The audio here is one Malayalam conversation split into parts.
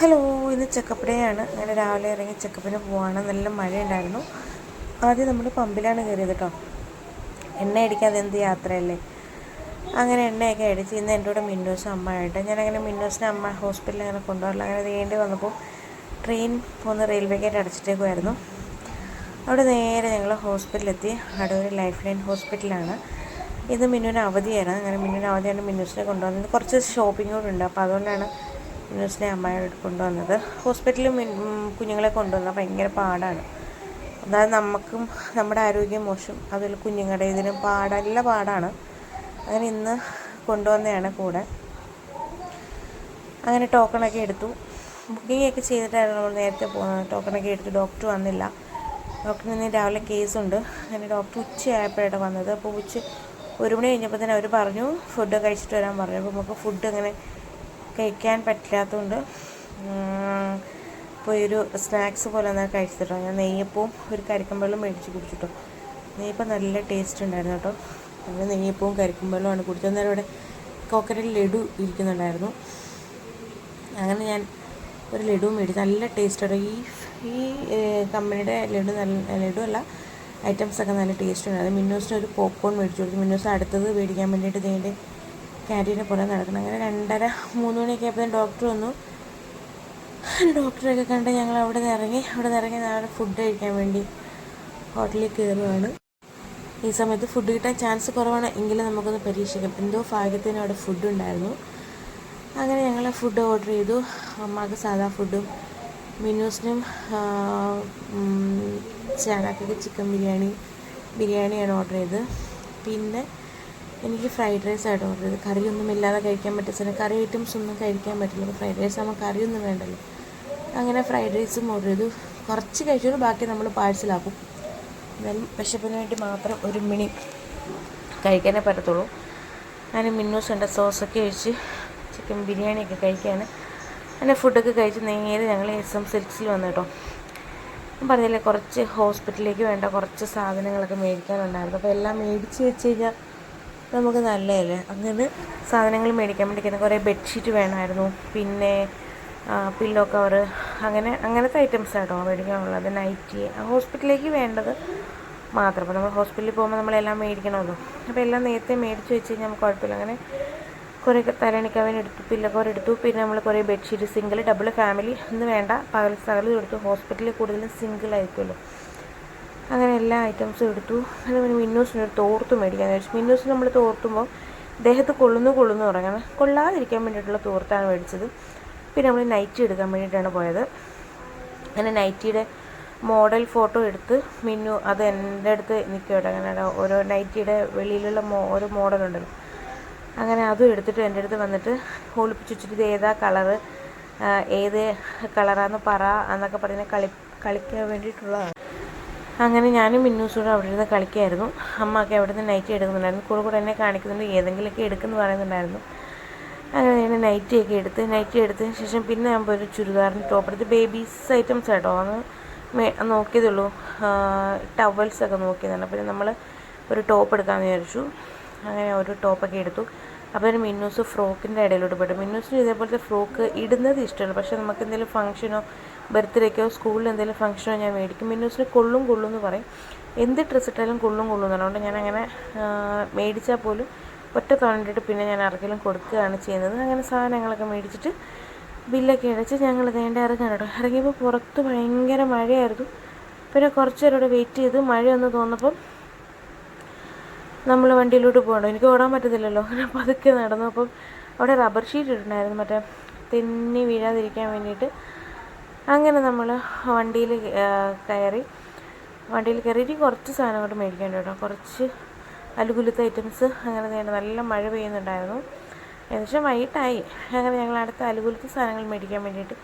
ഹലോ ഇന്ന് ചെക്കപ്പ് ഡേ ആണ്. അങ്ങനെ രാവിലെ ഇറങ്ങി ചെക്കപ്പിന് പോവാണ്. നല്ല മഴയുണ്ടായിരുന്നു. ആദ്യം നമ്മൾ പമ്പിലാണ് കയറിയത് കേട്ടോ എണ്ണ അടിക്കാതെ എന്ത് യാത്രയല്ലേ? അങ്ങനെ എണ്ണയൊക്കെ അടിച്ച് ഇന്ന് എന്റെ കൂടെ മിന്നൂസും അമ്മയായിട്ട് ഞാനങ്ങനെ മിന്നൂസിനെ അമ്മ ഹോസ്പിറ്റലിൽ അങ്ങനെ കൊണ്ടുപോകില്ല അങ്ങനെ വേണ്ടി വന്നപ്പോൾ ട്രെയിൻ പോകുന്ന റെയിൽവേ ഗേറ്റ് അടച്ചിട്ടേക്കുമായിരുന്നു അവിടെ നേരെ ഞങ്ങൾ ഹോസ്പിറ്റലിലെത്തി അടൂർ ലൈഫ് ലൈൻ ഹോസ്പിറ്റലാണ് ഇത് മിന്നുവിന് അവധിയാണ് അങ്ങനെ മിന്നുവിന് അവധിയാണ് മിന്നുസിനെ കൊണ്ടുവന്നത് കുറച്ച് ഷോപ്പിംഗ് കൂടെ ഉണ്ട്. അപ്പോൾ അതുകൊണ്ടാണ് മിന്നൂസിനെ അമ്മയോട് കൊണ്ടുവന്നത്. ഹോസ്പിറ്റലിൽ കുഞ്ഞുങ്ങളെ കൊണ്ടുവന്നാൽ ഭയങ്കര പാടാണ്. അതായത് നമുക്കും നമ്മുടെ ആരോഗ്യം മോശം. അതിൽ കുഞ്ഞുങ്ങളുടെ ഇതിനും പാടല്ല പാടാണ്. അങ്ങനെ ഇന്ന് കൊണ്ടുവന്നതാണ് കൂടെ. അങ്ങനെ ടോക്കണൊക്കെ എടുത്തു. ബുക്കിംഗ് ഒക്കെ ചെയ്തിട്ടായിരുന്നു നമ്മൾ നേരത്തെ പോകുന്നത്. ടോക്കണൊക്കെ എടുത്തു ഡോക്ടർ വന്നില്ല. ഡോക്ടറിന് ഇന്ന് രാവിലെ കേസുണ്ട് അങ്ങനെ ഡോക്ടർ ഉച്ചയായപ്പോഴാണ് വന്നത്. അപ്പോൾ ഉച്ച ഒരു മണി കഴിഞ്ഞപ്പോൾ തന്നെ അവർ പറഞ്ഞു ഫുഡ് കഴിച്ചിട്ട് വരാൻ പറഞ്ഞു. അപ്പോൾ നമുക്ക് ഫുഡ് അങ്ങനെ കഴിക്കാൻ പറ്റില്ലാത്തതുകൊണ്ട് ഇപ്പോൾ ഒരു സ്നാക്സ് പോലെ എന്നാൽ കഴിച്ചിട്ടോ. ഞാൻ നെയ്യപ്പവും ഒരു കരിക്കമ്പഴവും മേടിച്ച് കുടിച്ചിട്ടോ. നെയ്യപ്പം നല്ല ടേസ്റ്റ് ഉണ്ടായിരുന്നു കേട്ടോ. അങ്ങനെ നെയ്യപ്പവും ആണ് കുടിച്ചത്. അന്നേരം ഇവിടെ കോക്കനട്ട് ലഡു ഇരിക്കുന്നുണ്ടായിരുന്നു. അങ്ങനെ ഞാൻ ഒരു ലഡു മേടിച്ചു. നല്ല ടേസ്റ്റാണ് ഈ ഈ കമ്പനിയുടെ ലഡു നല്ല ലഡു അല്ല ഐറ്റംസ് ഒക്കെ നല്ല ടേസ്റ്റ് ഉണ്ടായിരുന്നു മിന്നൂസിന് ഒരു പോപ്കോൺ മേടിച്ചു കൊടുത്തു. മിന്നൂസ് അടുത്തത് മേടിക്കാൻ വേണ്ടിയിട്ട് ഇതിന്റെ ക്യാന്റീനെ പോലെ നടക്കണം. അങ്ങനെ രണ്ടര മൂന്ന് മണിയൊക്കെ ആയപ്പോൾ ഡോക്ടർ വന്നു ഡോക്ടറെയൊക്കെ കണ്ട് ഞങ്ങൾ അവിടെ നിന്ന് ഇറങ്ങി. അവിടെ നിന്ന് ഇറങ്ങി നാളെ ഫുഡ് കഴിക്കാൻ വേണ്ടി ഹോട്ടലിൽ കയറുകയാണ് ഈ സമയത്ത് ഫുഡ് കിട്ടാൻ ചാൻസ് കുറവാണ്. എങ്കിലും നമുക്കൊന്ന് പരീക്ഷിക്കാം. എന്തോ ഭാഗ്യത്തിന് അവിടെ ഫുഡ് ഉണ്ടായിരുന്നു. അങ്ങനെ ഞങ്ങൾ ഫുഡ് ഓർഡർ ചെയ്തു. അമ്മയ്ക്ക് സാധാ ഫുഡും മിനൂസിനും ചാനാക്കൊക്കെ ചിക്കൻ ബിരിയാണി ബിരിയാണിയാണ് ഓർഡർ ചെയ്തത്. പിന്നെ എനിക്ക് ഫ്രൈഡ് റൈസ് ആയിട്ട് ഓർഡർ ചെയ്തത് കറിയൊന്നും ഇല്ലാതെ കഴിക്കാൻ പറ്റിയ കറി ഐറ്റംസ് ഒന്നും കഴിക്കാൻ പറ്റില്ല. ഫ്രൈഡ് റൈസ് ആകുമ്പോൾ കറിയൊന്നും വേണ്ടല്ലോ. അങ്ങനെ ഫ്രൈഡ് റൈസും ഓർഡർ ചെയ്തു. കുറച്ച് കഴിച്ചോളൂ ബാക്കി നമ്മൾ പാഴ്സലാക്കും വെൽ വിശപ്പിന് വേണ്ടി മാത്രം ഒരു മിനി കഴിക്കാനേ പറ്റത്തുള്ളൂ. ഞാൻ മിന്നൂസ് ഉണ്ട് സോസൊക്കെ ഒഴിച്ച് ചിക്കൻ ബിരിയാണിയൊക്കെ കഴിക്കാൻ അങ്ങനെ ഫുഡൊക്കെ കഴിച്ച് നേരെ ഞങ്ങൾ എസ് എം സിൽക്സിൽ വന്നു കേട്ടോ. പറഞ്ഞില്ലേ കുറച്ച് ഹോസ്പിറ്റലിലേക്ക് വേണ്ട കുറച്ച് സാധനങ്ങളൊക്കെ മേടിക്കാനുണ്ടായിരുന്നു. അപ്പോൾ എല്ലാം മേടിച്ച് വെച്ച് കഴിഞ്ഞാൽ നമുക്ക് നല്ലതല്ലേ? അങ്ങനെ സാധനങ്ങൾ മേടിക്കാൻ വേണ്ടി കുറേ ബെഡ്ഷീറ്റ് വേണമായിരുന്നു. പിന്നെ പില്ലോ കവർ അങ്ങനെ അങ്ങനത്തെ ഐറ്റംസ് ആട്ടോ മേടിക്കാനുള്ളത്. നൈറ്റി ഹോസ്പിറ്റലിലേക്ക് വേണ്ടത് മാത്രം. അപ്പോൾ നമ്മൾ ഹോസ്പിറ്റലിൽ പോകുമ്പോൾ നമ്മളെല്ലാം മേടിക്കണമല്ലോ. അപ്പോൾ എല്ലാം നേരത്തെ മേടിച്ച് വെച്ച് കഴിഞ്ഞാൽ നമുക്ക് കുഴപ്പമില്ല. അങ്ങനെ കുറേ തലണിക്കവൻ എടുത്തു പില്ലോ കവർ എടുത്തു. പിന്നെ നമ്മൾ കുറേ ബെഡ്ഷീറ്റ് സിംഗിൾ ഡബിൾ ഫാമിലി എന്ന് വേണ്ട പകൽ സകലും എടുത്തു ഹോസ്പിറ്റലിൽ കൂടുതലും സിംഗിൾ ആയിരിക്കുമല്ലോ. അങ്ങനെ എല്ലാ ഐറ്റംസും എടുത്തു. അതുപോലെ മിന്നൂസിന് ഒരു തോർത്ത് മേടിക്കാൻ വെച്ചു മിന്നൂസ് നമ്മൾ തോർത്തുമ്പോൾ ദേഹത്ത് കൊള്ളുന്നു കൊള്ളുന്നു തുടങ്ങണം കൊള്ളാതിരിക്കാൻ വേണ്ടിയിട്ടുള്ള തോർത്താണ് മേടിച്ചത്. പിന്നെ നമ്മൾ നൈറ്റി എടുക്കാൻ വേണ്ടിയിട്ടാണ് പോയത്. അങ്ങനെ നൈറ്റിയുടെ മോഡൽ ഫോട്ടോ എടുത്ത് മിന്നു അത് എന്റെ അടുത്ത് നിൽക്കുകട്ടോ അങ്ങനെ ഓരോ നൈറ്റിയുടെ വെളിയിലുള്ള മോ ഓരോ മോഡലുണ്ടല്ലോ അങ്ങനെ അതും എടുത്തിട്ട് എന്റെ അടുത്ത് വന്നിട്ട് ഒളിപ്പിച്ച് വെച്ചിട്ട് ഇത് ഏതാ കളറ് ഏത് കളറാന്ന് പറ എന്നൊക്കെ പറഞ്ഞ് കളി കളിക്കാൻ വേണ്ടിയിട്ടുള്ളതാണ്. അങ്ങനെ ഞാനും മിന്നൂസൂടെ അവിടെ ഇരുന്ന് അമ്മ ഒക്കെ അവിടെ നിന്ന് നൈറ്റി എടുക്കുന്നുണ്ടായിരുന്നു. കൂടെ കൂടെ എന്നെ കാണിക്കുന്നുണ്ട്. ഏതെങ്കിലുമൊക്കെ എടുക്കുന്നു പറയുന്നുണ്ടായിരുന്നു. അങ്ങനെ ഞാൻ നൈറ്റിയൊക്കെ എടുത്ത് നൈറ്റി എടുത്തതിന് ശേഷം പിന്നെ ഞാൻ ഒരു ചുരിദാറിന് ടോപ്പ് എടുത്ത് ബേബീസ് ഐറ്റംസ് കേട്ടോ അന്ന് മേ നോക്കിയതുള്ളൂ ടവൽസൊക്കെ നോക്കിയതാണ്. പിന്നെ നമ്മൾ ഒരു ടോപ്പ് എടുക്കാമെന്ന് വിചാരിച്ചു. അങ്ങനെ ഒരു ടോപ്പൊക്കെ എടുത്തു. അപ്പോൾ ഒരു മിന്നൂസ് ഫ്രോക്കിന്റെ ഇടയിലോട്ട് പോയിട്ട്. മിന്നൂസിന് ഇതേപോലത്തെ ഫ്രോക്ക് ഇടുന്നത് ഇഷ്ടമാണ്. പക്ഷേ നമുക്ക് എന്തെങ്കിലും ഫംഗ്ഷനോ ബർത്ത്ഡേക്കോ സ്കൂളിൽ എന്തെങ്കിലും ഫംഗ്ഷനോ ഞാൻ മേടിക്കും. മിന്നൂസിന് കൊള്ളും കൊള്ളും എന്ന് പറയും. എന്ത് ഡ്രസ്സ് ഇട്ടാലും കൊള്ളും കൊള്ളും എന്ന് അതുകൊണ്ട് ഞാൻ അങ്ങനെ മേടിച്ചാൽ പോലും ഒറ്റ തവണയിട്ട് പിന്നെ ഞാൻ ആർക്കെങ്കിലും കൊടുക്കുകയാണ് ചെയ്യുന്നത്. അങ്ങനെ സാധനങ്ങളൊക്കെ മേടിച്ചിട്ട് ബില്ലൊക്കെ അടച്ച് ഞങ്ങൾ നീണ്ട ഇറങ്ങാൻ കേട്ടോ ഇറങ്ങിയപ്പോൾ പുറത്ത് ഭയങ്കര മഴയായിരുന്നു. പിന്നെ കുറച്ച് നേരം ഇവിടെ വെയിറ്റ് ചെയ്ത് മഴയൊന്ന് തോന്നപ്പം നമ്മൾ വണ്ടിയിലോട്ട് പോകണ്ടോ? എനിക്ക് ഓടാൻ പറ്റത്തില്ലല്ലോ. അപ്പോൾ പതുക്കെ നടന്നു. അപ്പം അവിടെ റബ്ബർ ഷീറ്റ് ഇട്ടിട്ടുണ്ടായിരുന്നു. മറ്റേ തെന്നി വീഴാതിരിക്കാൻ വേണ്ടിയിട്ട്. അങ്ങനെ നമ്മൾ വണ്ടിയിൽ കയറി. വണ്ടിയിൽ കയറിയിട്ട് കുറച്ച് സാധനം കൊണ്ട് മേടിക്കേണ്ടി കേട്ടോ. കുറച്ച് അലുകുലുത്ത ഐറ്റംസ് അങ്ങനെ തന്നെ നല്ല മഴ പെയ്യുന്നുണ്ടായിരുന്നു. ഏകദേശം വൈകിട്ടായി. അങ്ങനെ ഞങ്ങൾ അടുത്ത അലുകുലുത്ത സാധനങ്ങൾ മേടിക്കാൻ വേണ്ടിയിട്ട്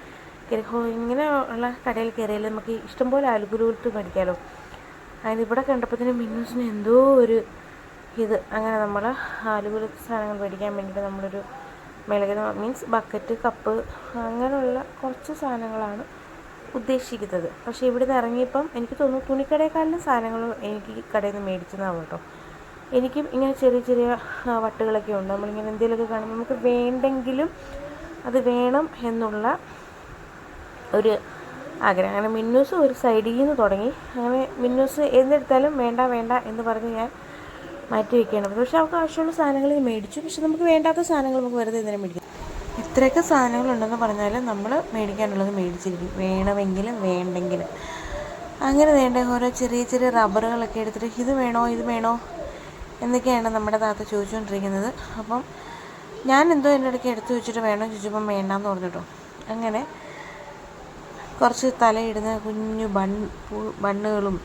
കയറി. ഇങ്ങനെ ഉള്ള കടയിൽ കയറിയാൽ നമുക്ക് ഇഷ്ടംപോലെ അലുകുലുത്ത് മേടിക്കാമല്ലോ അതിന് ഇവിടെ കണ്ടപ്പോൾ തന്നെ മിന്നൂസിന് എന്തോ ഒരു ഇത് അങ്ങനെ നമ്മൾ അലുകുലുത്ത സാധനങ്ങൾ മേടിക്കാൻ വേണ്ടിയിട്ട് നമ്മളൊരു മെഴുകുന്ന മീൻസ് ബക്കറ്റ് കപ്പ് അങ്ങനെയുള്ള കുറച്ച് സാധനങ്ങളാണ് ഉദ്ദേശിക്കുന്നത്. പക്ഷേ ഇവിടെ നിന്ന് ഇറങ്ങിയപ്പം എനിക്ക് തോന്നുന്നു തുണിക്കടയെക്കാളും സാധനങ്ങൾ എനിക്ക് കടയിൽ നിന്ന് മേടിച്ചതാണ് കേട്ടോ. എനിക്കും ഇങ്ങനെ ചെറിയ ചെറിയ വട്ടുകളൊക്കെ ഉണ്ട്. നമ്മളിങ്ങനെ എന്തെങ്കിലുമൊക്കെ കാണുമ്പോൾ നമുക്ക് വേണ്ടെങ്കിലും അത് വേണം എന്നുള്ള ഒരു ആഗ്രഹം. അങ്ങനെ മിന്നൂസ് ഒരു സൈഡിൽ നിന്ന് തുടങ്ങി. അങ്ങനെ മിന്നൂസ് എന്തെടുത്താലും വേണ്ട വേണ്ട എന്ന് പറഞ്ഞ് ഞാൻ മാറ്റി വെക്കണം പക്ഷെ അവർക്ക് ആവശ്യമുള്ള സാധനങ്ങൾ മേടിച്ചു. പക്ഷെ നമുക്ക് വേണ്ടാത്ത സാധനങ്ങൾ നമുക്ക് വെറുതെ ഇതിനെ മേടിക്കാം ഇത്രയൊക്കെ സാധനങ്ങളുണ്ടെന്ന് പറഞ്ഞാൽ നമ്മൾ മേടിക്കാനുള്ളത് മേടിച്ചിരിക്കും. വേണമെങ്കിലും വേണ്ടെങ്കിലും. അങ്ങനെ വേണ്ട? ഓരോ ചെറിയ ചെറിയ റബ്ബറുകളൊക്കെ എടുത്തിട്ട് ഇത് വേണോ ഇത് വേണോ എന്നൊക്കെയാണ് നമ്മുടെ താത്ത ചോദിച്ചുകൊണ്ടിരിക്കുന്നത്. അപ്പം ഞാൻ എന്തോ എന്റെ ഇടയ്ക്ക് എടുത്തു വെച്ചിട്ട് വേണോ ചോദിച്ചപ്പം വേണ്ടാന്ന് പറഞ്ഞിട്ടോ. അങ്ങനെ കുറച്ച് തലയിടുന്ന കുഞ്ഞു ബൺ ബണ്ണുകളും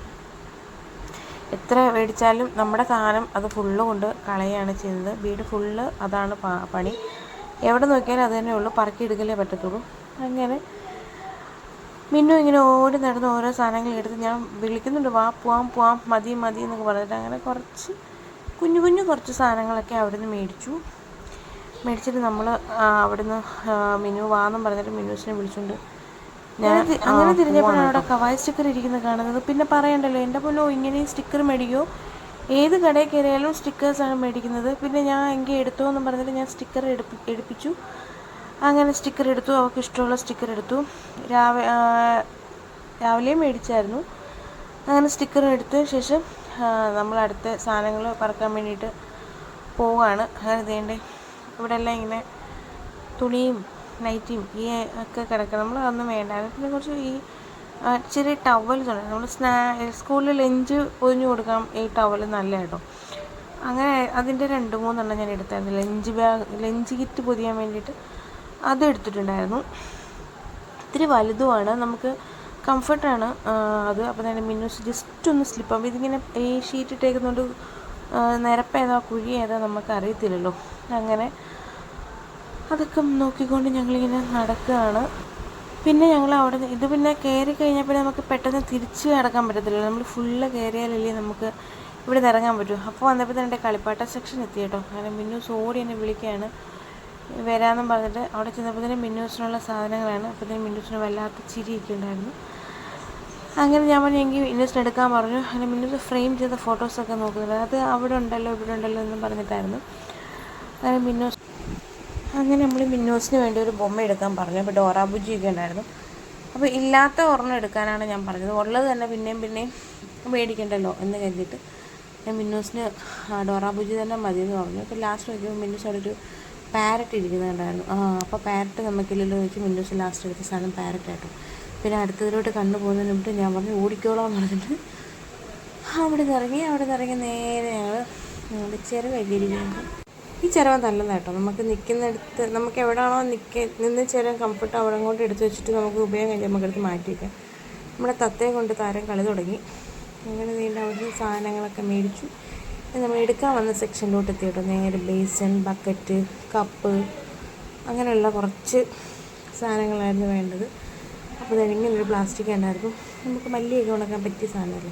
എത്ര മേടിച്ചാലും നമ്മുടെ സാധനം അത് ഫുള്ള് കൊണ്ട് കളയുകയാണ് ചെയ്യുന്നത് വീട് ഫുള്ള് അതാണ് പണി. എവിടെ നോക്കിയാലും അത് തന്നെ ഉള്ളൂ. പറക്കി എടുക്കലേ പറ്റത്തുള്ളൂ. അങ്ങനെ മിന്നു ഇങ്ങനെ ഓടി നടന്ന് ഓരോ സാധനങ്ങൾ എടുത്ത് ഞാൻ വിളിക്കുന്നുണ്ട്. വാ പോവാം പോവാം മതി മതി എന്നൊക്കെ പറഞ്ഞിട്ട് അങ്ങനെ കുറച്ച് കുഞ്ഞു കുഞ്ഞു കുറച്ച് സാധനങ്ങളൊക്കെ അവിടുന്ന് മേടിച്ചു. മേടിച്ചിട്ട് നമ്മൾ അവിടുന്ന് മിനു വാന്നും പറഞ്ഞിട്ട് മിനുസിനെ വിളിച്ചുകൊണ്ട് ഞാൻ അങ്ങനെ തിരിഞ്ഞപ്പോഴാണ് അവിടെ കവായ സ്റ്റിക്കർ ഇരിക്കുന്നത് കാണുന്നത്. പിന്നെ പറയണ്ടല്ലോ എന്റെ പൊന്നോ ഇങ്ങനെ സ്റ്റിക്കർ മേടിക്കുമോ ഏത് കടയിൽ കയറിയാലും സ്റ്റിക്കേഴ്സാണ് മേടിക്കുന്നത്. പിന്നെ ഞാൻ എങ്കിൽ എടുത്തോ എന്ന് പറഞ്ഞിട്ട് ഞാൻ സ്റ്റിക്കർ എടുപ്പി എടുപ്പിച്ചു. അങ്ങനെ സ്റ്റിക്കർ എടുത്തു അവൾക്ക് ഇഷ്ടമുള്ള സ്റ്റിക്കർ എടുത്തു. രാവിലെ രാവിലെയും മേടിച്ചായിരുന്നു. അങ്ങനെ സ്റ്റിക്കർ എടുത്ത ശേഷം നമ്മൾ അടുത്ത സാധനങ്ങൾ പറക്കാൻ വേണ്ടിയിട്ട് പോവുകയാണ് അങ്ങനെ ഇതേണ്ടേ ഇവിടെ എല്ലാം ഇങ്ങനെ തുണിയും നൈറ്റിയും ഈ ഒക്കെ കിടക്കണം. നമ്മൾ അതൊന്നും വേണ്ട. പിന്നെ കുറച്ച് ഈ ചെറിയ ടവൽസ് ഉണ്ട് നമ്മൾ സ്നാ സ്കൂളിൽ ലഞ്ച് ഒഴിഞ്ഞു കൊടുക്കാം ഈ ടവൽ നല്ല കേട്ടോ അങ്ങനെ അതിന്റെ രണ്ട് മൂന്നെണ്ണം ഞാൻ എടുത്തായിരുന്നു. ലഞ്ച് ബാഗ് ലഞ്ച് കിറ്റ് പൊതിയാൻ വേണ്ടിയിട്ട് അത് എടുത്തിട്ടുണ്ടായിരുന്നു. ഇത്തിരി വലുതുമാണ്. നമുക്ക് കംഫർട്ടാണ് അത് അപ്പോൾ തന്നെ മിന്നൂസ് ജസ്റ്റ് ഒന്ന് സ്ലിപ്പ് ആകും ഇതിങ്ങനെ ഈ ഷീറ്റ് ഇട്ടേക്കുന്നതുകൊണ്ട് നിരപ്പേതാ കുഴി ഏതാ നമുക്ക് അറിയത്തില്ലല്ലോ അങ്ങനെ അതൊക്കെ നോക്കിക്കൊണ്ട് ഞങ്ങളിങ്ങനെ നടക്കുകയാണ്. പിന്നെ ഞങ്ങൾ അവിടെ ഇത് പിന്നെ കയറി കഴിഞ്ഞാൽ പിന്നെ നമുക്ക് പെട്ടെന്ന് തിരിച്ച് കിടക്കാൻ പറ്റത്തില്ല നമ്മൾ ഫുള്ള് കയറിയാലല്ലേ നമുക്ക് ഇവിടെ നിന്ന് ഇറങ്ങാൻ പറ്റും. അപ്പോൾ വന്നപ്പോൾ തന്നെ എന്റെ കളിപ്പാട്ട സെക്ഷൻ എത്തി കേട്ടോ. അങ്ങനെ മിന്നൂസ് ഓടി എന്നെ വിളിക്കുകയാണ്. വരാമെന്നും പറഞ്ഞിട്ട് അവിടെ ചെന്നപ്പോൾ തന്നെ മിന്നൂസിനുള്ള സാധനങ്ങളാണ്. അപ്പോൾ തന്നെ മിന്നൂസിന് വല്ലാത്ത ചിരിയൊക്കെ ഉണ്ടായിരുന്നു അങ്ങനെ ഞാൻ പറഞ്ഞു എങ്കിൽ മിന്നൂസിന് എടുക്കാൻ പറഞ്ഞു. അങ്ങനെ മിന്നൂസ് ഫ്രെയിം ചെയ്ത ഫോട്ടോസൊക്കെ നോക്കുന്നുണ്ട്. അത് അവിടെ ഉണ്ടല്ലോ ഇവിടെ ഉണ്ടല്ലോ എന്നും പറഞ്ഞിട്ടായിരുന്നു. അങ്ങനെ മിന്നൂസ് അങ്ങനെ നമ്മൾ മിന്നോസിന് വേണ്ടി ഒരു ബൊമ്മ എടുക്കാൻ പറഞ്ഞു. അപ്പോൾ ഡോറാബുജിയൊക്കെ ഉണ്ടായിരുന്നു. അപ്പോൾ ഇല്ലാത്ത ഒരെണ്ണം എടുക്കാനാണ് ഞാൻ പറഞ്ഞത്. ഉള്ളത് തന്നെ പിന്നെയും പിന്നെയും മേടിക്കണ്ടല്ലോ എന്ന് കരുതിയിട്ട് ഞാൻ മിന്നൂസിന് ഡോറാബുജി തന്നെ മതി എന്ന് പറഞ്ഞു. അപ്പോൾ ലാസ്റ്റ് നോക്കിയപ്പോൾ മിന്നോസ് അവിടെ ഒരു പാരറ്റ് ഇരിക്കുന്നുണ്ടായിരുന്നു. ആ അപ്പോൾ പാരറ്റ് നമുക്കില്ലല്ലോ വെച്ച് മിന്നോസ് ലാസ്റ്റ് എടുത്ത സാധനം പാരറ്റ് ആട്ടോ. പിന്നെ അടുത്തതിലോട്ട് കണ്ടു പോകുന്നതിന് മുമ്പ് ഞാൻ പറഞ്ഞു ഓടിക്കോളാം പറഞ്ഞിട്ട് അവിടെ നിന്ന് ഇറങ്ങി അവിടെ നിന്ന് ഇറങ്ങി നേരെ ഞങ്ങൾ ചെറുതൊക്കെ ഇരിക്കുന്നുണ്ട് ഈ ചിരവ് നല്ലതാണ് കേട്ടോ. നമുക്ക് നിൽക്കുന്നിടത്ത് നമുക്ക് എവിടെയാണോ നിൽക്ക നിന്ന് ചിരം കംഫർട്ട് അവിടെ കൊണ്ട് എടുത്ത് വെച്ചിട്ട് നമുക്ക് ഉപയോഗം കഴിഞ്ഞ് നമുക്കെടുത്ത് മാറ്റി വയ്ക്കാം നമ്മുടെ തത്തയെ കൊണ്ട് താരം കളി തുടങ്ങി. അങ്ങനെ നീണ്ട അവിടുന്ന് സാധനങ്ങളൊക്കെ മേടിച്ചു. നമ്മൾ എടുക്കാൻ വന്ന സെക്ഷനിലോട്ട് എത്തി കേട്ടോ. നേരെ ബേസൺ ബക്കറ്റ് കപ്പ് അങ്ങനെയുള്ള കുറച്ച് സാധനങ്ങളായിരുന്നു വേണ്ടത്. അപ്പോൾ ഇങ്ങനൊരു പ്ലാസ്റ്റിക് ഉണ്ടായിരുന്നു നമുക്ക് മല്ലിയൊക്കെ ഉണക്കാൻ പറ്റിയ സാധനമല്ലേ?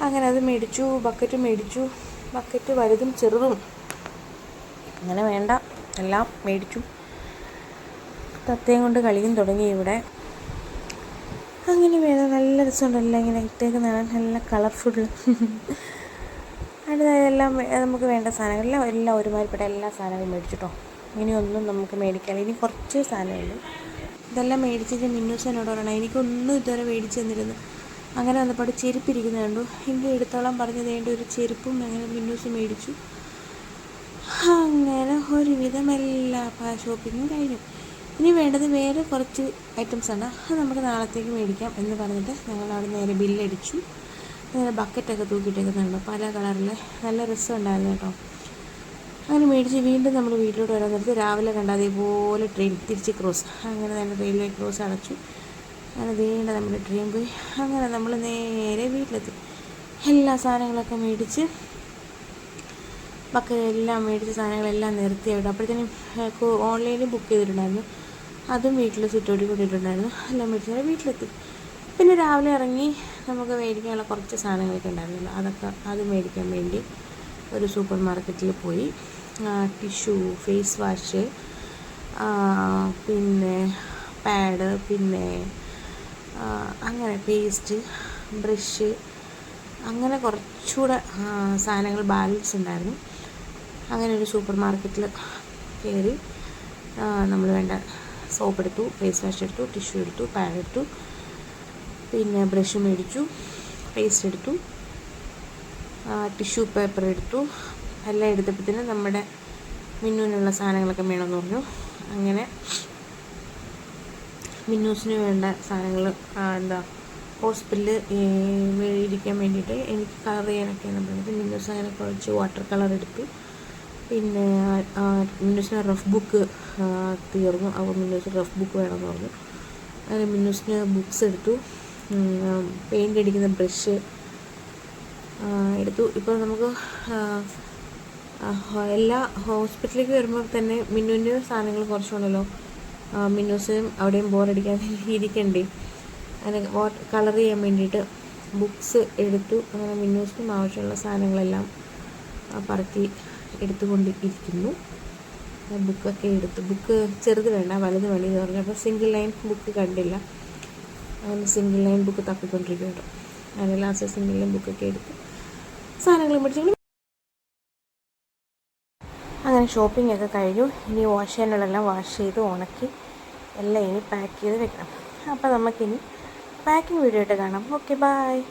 അങ്ങനെ അത് മേടിച്ചു ബക്കറ്റ് മേടിച്ചു. ബക്കറ്റ് വലുതും ചെറുതും അങ്ങനെ വേണ്ട. എല്ലാം മേടിച്ചു. തത്തയും കൊണ്ട് കളിയും തുടങ്ങി ഇവിടെ. അങ്ങനെ വേണം നല്ല രസമുണ്ടല്ലോ ഇങ്ങനെ ഇട്ടേക്കുന്നതാണ്. നല്ല കളർഫുൾ അടുത്തതെല്ലാം നമുക്ക് വേണ്ട സാധനങ്ങളെല്ലാം എല്ലാം ഒരുമാതിരിപ്പെട്ട എല്ലാ സാധനങ്ങളും മേടിച്ചിട്ടോ. ഇനിയൊന്നും നമുക്ക് മേടിക്കാൻ ഇനി കുറച്ച് സാധനമുള്ളൂ. ഇതെല്ലാം മേടിച്ചിട്ട് മിന്നൂസ് എന്നോട് പറയണം എനിക്കൊന്നും ഇതുവരെ മേടിച്ച് തന്നിരുന്നു. അങ്ങനെ വന്നപ്പോൾ ചെരുപ്പിരിക്കുന്നത് കണ്ടു. എങ്കിൽ എടുത്തോളം പറഞ്ഞു വേണ്ട ഒരു ചെരുപ്പും അങ്ങനെ മിന്നൂസ് മേടിച്ചു. അങ്ങനെ ഒരുവിധം എല്ലാ ഷോപ്പിങ്ങും കഴിഞ്ഞു. ഇനി വേണ്ടത് വേറെ കുറച്ച് ഐറ്റംസ് ഐറ്റംസാണ് അത് നമുക്ക് നാളത്തേക്ക് മേടിക്കാം എന്ന് പറഞ്ഞിട്ട് ഞങ്ങൾ അവിടെ നേരെ ബില്ലടിച്ചു നേരെ ബക്കറ്റൊക്കെ തൂക്കിയിട്ടേക്കുന്നുണ്ട് പല കളറിലെ നല്ല രസമുണ്ടായിരുന്നു കേട്ടോ. അങ്ങനെ മേടിച്ച് വീണ്ടും നമ്മൾ വീട്ടിലോട്ട് വരാൻ നേരത്ത് രാവിലെ കണ്ട അതേപോലെ ട്രെയിൻ തിരിച്ച് ക്രോസ് അങ്ങനെ തന്നെ റെയിൽവേ ക്രോസ് അടച്ചു. അങ്ങനെ വീണ്ടും നമ്മുടെ ട്രെയിൻ പോയി. അങ്ങനെ നമ്മൾ നേരെ വീട്ടിലെത്തി. എല്ലാ സാധനങ്ങളൊക്കെ മേടിച്ച് ബക്കറ്റ് എല്ലാം മേടിച്ച സാധനങ്ങളെല്ലാം നിർത്തി അവിടെ. അപ്പോഴത്തേനും ഓൺലൈനിൽ ബുക്ക് ചെയ്തിട്ടുണ്ടായിരുന്നു. അതും വീട്ടിൽ സുറ്റോടി കൂട്ടിയിട്ടുണ്ടായിരുന്നു എല്ലാം മേടിച്ചാൽ വീട്ടിലെത്തി. പിന്നെ രാവിലെ ഇറങ്ങി നമുക്ക് മേടിക്കാനുള്ള കുറച്ച് സാധനങ്ങളൊക്കെ ഉണ്ടായിരുന്നല്ലോ. അതൊക്കെ അത് മേടിക്കാൻ വേണ്ടി ഒരു സൂപ്പർ മാർക്കറ്റിൽ പോയി. ടിഷ്യൂ ഫേസ് വാഷ് പിന്നെ പാഡ് പിന്നെ അങ്ങനെ പേസ്റ്റ് ബ്രഷ് അങ്ങനെ കുറച്ചുകൂടെ സാധനങ്ങൾ ബാലൻസ് ഉണ്ടായിരുന്നു. അങ്ങനെ ഒരു സൂപ്പർ മാർക്കറ്റിൽ കയറി നമ്മൾ വേണ്ട സോപ്പ് എടുത്തു ഫേസ് വാഷ് എടുത്തു ടിഷ്യൂ എടുത്തു പാഡ് എടുത്തു പിന്നെ ബ്രഷ് മേടിച്ചു പേസ്റ്റ് എടുത്തു ടിഷ്യൂ പേപ്പർ എടുത്തു എല്ലാം എടുത്തപ്പോഴത്തേനും നമ്മുടെ മിന്നുവിനുള്ള സാധനങ്ങളൊക്കെ വേണമെന്ന് പറഞ്ഞു. അങ്ങനെ മിന്നൂസിന് വേണ്ട സാധനങ്ങൾ എന്താ ഹോസ്പിറ്റലിൽ ഇരിക്കാൻ വേണ്ടിയിട്ട് എനിക്ക് കളർ ചെയ്യാനൊക്കെയാണ് പറഞ്ഞത് മിന്നൂസ് അങ്ങനെ കുറച്ച് വാട്ടർ കളർ എടുത്തു. പിന്നെ മിന്നൂസിന് റഫ് ബുക്ക് തീർന്നു. അപ്പോൾ മിന്നൂസിന് റഫ് ബുക്ക് വേണമെന്ന് പറഞ്ഞു. അങ്ങനെ മിന്നൂസിന് ബുക്ക്സ് എടുത്തു. പെയിന്റ് അടിക്കുന്ന ബ്രഷ് എടുത്തു. ഇപ്പോൾ നമുക്ക് എല്ലാ ഹോസ്പിറ്റലിലേക്ക് വരുമ്പോൾ തന്നെ മിന്നുവിന്റെ സാധനങ്ങൾ കുറച്ചുണ്ടല്ലോ. മിന്നൂസിനും അവിടെയും ബോറടിക്കാൻ ഇരിക്കണ്ടേ. അങ്ങനെ കളർ ചെയ്യാൻ വേണ്ടിയിട്ട് ബുക്സ് എടുത്തു. അങ്ങനെ മിന്നൂസിനും ആവശ്യമുള്ള സാധനങ്ങളെല്ലാം പറക്കി എടുത്തുകൊണ്ട് ഇരിക്കുന്നു ബുക്കൊക്കെ എടുത്തു. ബുക്ക് ചെറുത് വേണ്ട വലുത് വേണ്ടി എന്ന് പറഞ്ഞു. അപ്പോൾ സിംഗിൾ ലൈൻ ബുക്ക് കണ്ടില്ല. അങ്ങനെ സിംഗിൾ ലൈൻ ബുക്ക് തപ്പിക്കൊണ്ടിരിക്കും കേട്ടോ. അങ്ങനെ ലാസ്റ്റ് സിംഗിൾ ലൈൻ ബുക്കൊക്കെ എടുത്ത്. സാധനങ്ങൾ മേടിച്ചു. അങ്ങനെ ഷോപ്പിംഗ് ഒക്കെ കഴിഞ്ഞു. ഇനി വാഷ് ചെയ്യാനുള്ളതെല്ലാം വാഷ് ചെയ്ത് ഉണക്കി എല്ലാം ഇനി പാക്ക് ചെയ്ത് വെക്കണം. അപ്പോൾ നമുക്കിനി പാക്കിംഗ് വീഡിയോ ആയിട്ട് കാണാം. Okay bye